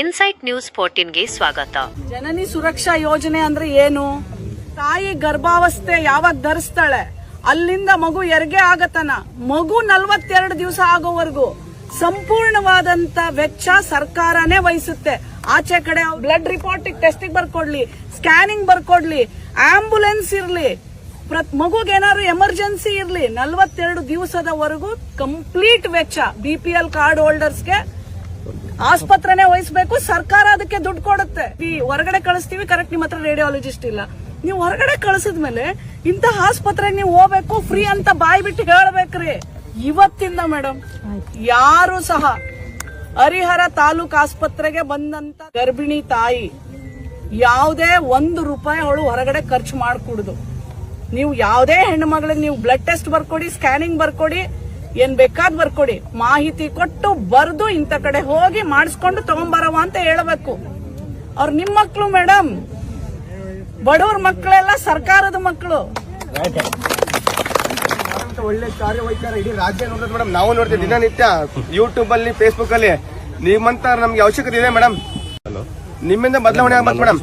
Insight news ಫೋರ್ಟೀನ್ಗೆ ಸ್ವಾಗತ. ಜನನಿ ಸುರಕ್ಷಾ ಯೋಜನೆ ಅಂದ್ರೆ ಏನು? ತಾಯಿ ಗರ್ಭಾವಸ್ಥೆ ಯಾವಾಗ ಧರಿಸ್ತಾಳೆ? ಅಲ್ಲಿಂದ ಮಗು ಎರ್ಗೆ ಆಗತನ ಮಗು ನಲ್ವತ್ತೆರಡು ದಿವಸ ಆಗೋವರೆಗೂ ಸಂಪೂರ್ಣವಾದಂತ ವೆಚ್ಚ ಸರ್ಕಾರನೇ ವಹಿಸುತ್ತೆ. ಆಚೆ ಕಡೆ ಬ್ಲಡ್ ರಿಪೋರ್ಟ್ ಟೆಸ್ಟಿಗೆ ಬರ್ಕೊಡ್ಲಿ, ಸ್ಕ್ಯಾನಿಂಗ್ ಬರ್ಕೊಡ್ಲಿ, ಆಂಬುಲೆನ್ಸ್ ಇರ್ಲಿ, ಪ್ರತ್ ಮಗುಗೆ ಏನಾದ್ರು ಎಮರ್ಜೆನ್ಸಿ ಇರ್ಲಿ, ನಲ್ವತ್ತೆರಡು ದಿವಸದವರೆಗೂ ಕಂಪ್ಲೀಟ್ ವೆಚ್ಚ. ಬಿ ಪಿ ಎಲ್ ಕಾರ್ಡ್ ಹೋಲ್ಡರ್ಸ್ಗೆ ಆಸ್ಪತ್ರೆನೇ ವಹಿಸ್ಬೇಕು, ಸರ್ಕಾರ ಅದಕ್ಕೆ ದುಡ್ಡು ಕೊಡುತ್ತೆ. ಹೊರಗಡೆ ಕಳಿಸ್ತೀವಿ ಕರೆಕ್ಟ್ ನಿಮ್ಮ ಹತ್ರ ರೇಡಿಯಾಲಜಿಸ್ಟ್ ಇಲ್ಲ. ನೀವು ಹೊರಗಡೆ ಕಳಿಸಿದ್ಮೇಲೆ ಇಂತಹ ಆಸ್ಪತ್ರೆಗೆ ನೀವು ಹೋಗ್ಬೇಕು ಫ್ರೀ ಅಂತ ಬಾಯಿ ಬಿಟ್ಟು ಹೇಳ್ಬೇಕ್ರಿ ಇವತ್ತಿಂದ ಮೇಡಮ್ ಯಾರು ಸಹ ಹರಿಹರ ತಾಲೂಕ್ ಆಸ್ಪತ್ರೆಗೆ ಬಂದಂತ ಗರ್ಭಿಣಿ ತಾಯಿ ಯಾವುದೇ ಒಂದು ರೂಪಾಯಿ ಅವಳು ಹೊರಗಡೆ ಖರ್ಚು ಮಾಡಿಕೊಡುದು. ನೀವು ಯಾವುದೇ ಹೆಣ್ಣು ಮಗಳಿಗೆ ನೀವು ಬ್ಲಡ್ ಟೆಸ್ಟ್ ಬರ್ಕೊಡಿ ಸ್ಕ್ಯಾನಿಂಗ್ ಬರ್ಕೊಡಿ ಏನ್ ಬೇಕಾದ್ ಬರ್ಕೊಡಿ. ಮಾಹಿತಿ ಕೊಟ್ಟು ಬರ್ದು ಇಂಥ ಕಡೆ ಹೋಗಿ ಮಾಡಿಸ್ಕೊಂಡು ತಗೊಂಬರವ ಅಂತ ಹೇಳಬೇಕು. ಅವ್ರ ನಿಮ್ ಮಕ್ಳು ಮೇಡಮ್ ಬಡವ್ರ ಮಕ್ಕಳೆಲ್ಲ ಸರ್ಕಾರದ ಮಕ್ಕಳು ಅಂತ ಒಳ್ಳೆ ಕಾರ್ಯವೈಖರಿ ಇಡೀ ರಾಜ್ಯ ನೋಡೋದು ಮೇಡಮ್ ನಾವು ನೋಡ್ತೀವಿ ದಿನನಿತ್ಯ ಯೂಟ್ಯೂಬ್ ಅಲ್ಲಿ ಫೇಸ್ಬುಕ್ ಅಲ್ಲಿ. ನಿಮ್ಮಂತ ನಮ್ಗೆ ಅವಶ್ಯಕತೆ ಇದೆ ಮೇಡಮ್ ನಿಮ್ಮಿಂದ ಬದಲಾವಣೆ ಆಗ್ಬೇಕು ಮೇಡಮ್